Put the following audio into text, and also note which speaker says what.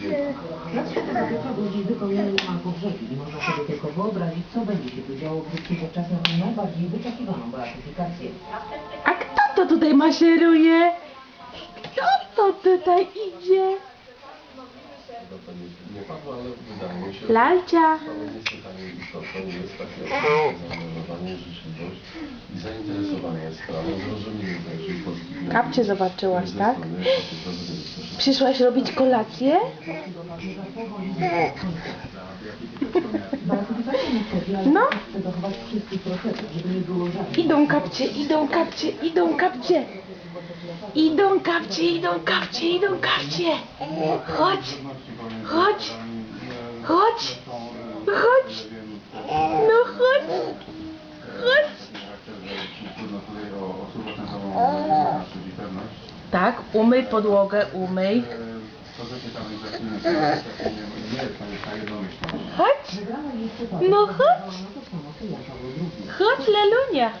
Speaker 1: Plac Świętego Piotra był dziś wypełniony niemal rzeki i można sobie tylko wyobrazić, co będzie się tu działo, gdy przyjdzie czas na najbardziej wyczekiwaną beatyfikację.
Speaker 2: A kto to tutaj maszeruje? Kto to tutaj idzie?
Speaker 3: No
Speaker 2: Kapcie zobaczyłaś, tak? Przyszłaś robić kolację? No. Idą kapcie, idą kapcie, idą kapcie. Idą kapcie, idą kapcie, idą kapcie. Chodź, chodź, chodź. Tak, umyj podłogę, umyj. Chodź, no chodź, chodź Lelunia.